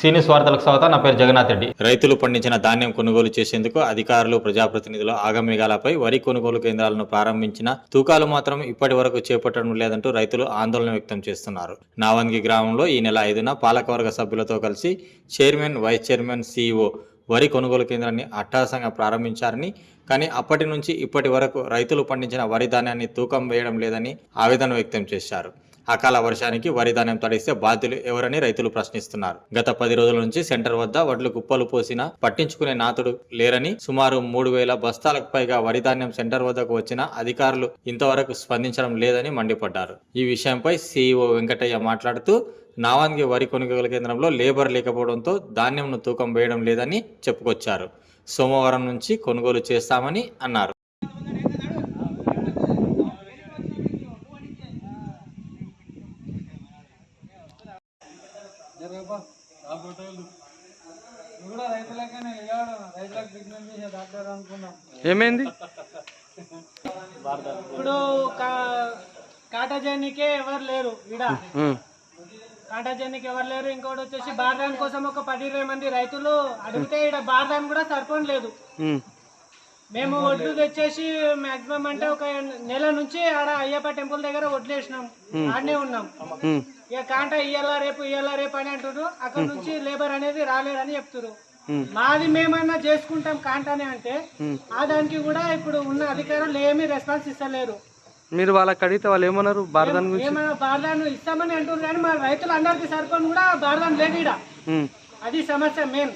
సీనియస్ వార్తలకు స్వాగతం నా పేరు జగన్నాథ్ రెడ్డి. రైతులు పండించిన ధాన్యం కొనుగోలు చేసేందుకు అధికారులు ప్రజాప్రతినిధులు ఆగమేఘాలపై వరి కొనుగోలు కేంద్రాలను ప్రారంభించిన తూకాలు మాత్రం ఇప్పటి వరకు చేపట్టడం లేదంటూ రైతులు ఆందోళన వ్యక్తం చేస్తున్నారు. నావంగి గ్రామంలో ఈ నెల ఐదున పాలకవర్గ సభ్యులతో కలిసి చైర్మన్ వైస్ చైర్మన్ సీఈఓ వరి కొనుగోలు కేంద్రాన్ని అట్టాసంగా ప్రారంభించారని కానీ అప్పటి నుంచి ఇప్పటి వరకు రైతులు పండించిన వరి ధాన్యాన్ని తూకం వేయడం లేదని ఆవేదన వ్యక్తం చేశారు. అకాల వర్షానికి వరి ధాన్యం తడిస్తే బాధ్యులు ఎవరని రైతులు ప్రశ్నిస్తున్నారు. గత పది రోజుల నుంచి సెంటర్ వద్ద వడ్లు కుప్పలు పోసినా పట్టించుకునే నాతుడు లేరని సుమారు మూడు వేల బస్తాలకు పైగా వరి ధాన్యం సెంటర్ వద్దకు వచ్చిన అధికారులు ఇంతవరకు స్పందించడం లేదని మండిపడ్డారు. ఈ విషయంపై సీఈఓ వెంకటయ్య మాట్లాడుతూ నావాన్గి వరి కొనుగోలు కేంద్రంలో లేబర్ లేకపోవడంతో ధాన్యంను తూకం వేయడం లేదని చెప్పుకొచ్చారు. సోమవారం నుంచి కొనుగోలు చేస్తామని అన్నారు. నువ్వు కూడా రైతులకనే ఇవ్వడం రైతులకు బిజినెస్ చేసే డాక్టర్ అనుకున్నాం. ఏమైంది? ఇప్పుడు కా- కాటా చేయనీకే ఎవరు లేరు ఈడ. ఉమ్, కాటా చేయనీకి ఎవరు లేరు. ఇంకోటి వచ్చేసి బార్దాన్ కోసం ఒక పది ఇరవై మంది రైతులు అడిగితే ఈడ బార్దాన్ కూడా సరిపోని లేదు. ఉమ్, మేము ఒడ్లు తెచ్చేసి మాక్సిమం అంటే ఒక నెల నుంచి ఆడ అయ్యప్ప టెంపుల్ దగ్గర వడ్లు వేసినాం. ఆడనే ఉన్నాం. ఇక కాంట ఇయ్యాల రేపు ఇయ్యాల రేపు అని అంటారు అక్కడ నుంచి లేబర్ అనేది రాలేదని చెప్తారు ఉమ్. మాది మేమన్నా చేసుకుంటాం కాంటానే అంటే ఆ దానికి కూడా ఇప్పుడు ఉన్న అధికారులు ఏమీ రెస్పాన్స్ ఇస్తలేరు. మీరు వాళ్ళకి అడిగితే వాళ్ళు ఏమన్నారు? భారతం గురించి? ఏమైనా బార్దాను ఇస్తామని అంటారు కానీ మా రైతులు అందరికి సరిపోని కూడా బార్దాన్ లేదు అది సమస్య మెయిన్.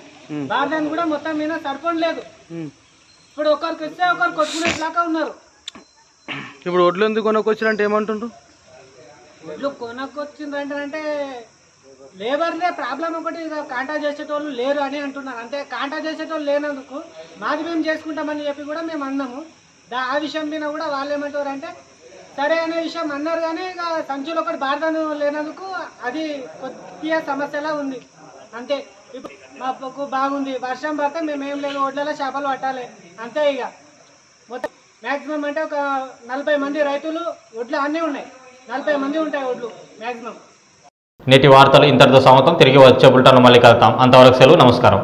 బార్దాన్ కూడా మొత్తం మీద సరిపోని లేదు. ఇప్పుడు ఒకరికి ఇస్తే ఒకరు కొట్టుకునేట్లాగా ఉన్నారు. ఇప్పుడు ఒడ్లు ఎందుకు కొనుక్కొచ్చినంటే ఏమంటుండ్రు? ఒడ్లు కొనకొచ్చిండ్రంటే అంటే లేబర్దే ప్రాబ్లం ఒకటి ఇక కాంటా చేసేటోళ్ళు లేరు అని అంటున్నారు. అంతే కాంటా చేసేటోళ్ళు లేనందుకు మాది మేము చేసుకుంటామని చెప్పి కూడా మేము అన్నాము. దా ఆ విషయం మీద కూడా వాళ్ళు ఏమంటారు అంటే సరే అనే విషయం అన్నారు కానీ ఇక సంచులు ఒకటి భారతం లేనందుకు అది కొద్దిగా సమస్యలా ఉంది. అంతే. ఇప్పుడు మాకు బాగుంది. వర్షం పడితే మేము ఏం లేదు. ఒడ్లలో చేపలు పట్టాలి. అంతే ఇక. మొత్తం మ్యాక్సిమం అంటే ఒక నలభై మంది రైతులు ఒడ్లు అన్నీ ఉన్నాయి. నలభై మంది ఉంటాయి ఒడ్లు మ్యాక్సిమం నేటి వార్తలు ఇంతటితో సమతం తిరిగి వచ్చే బుల్టాను మళ్ళీ కలుతాం అంతవరకు సెలవు. నమస్కారం.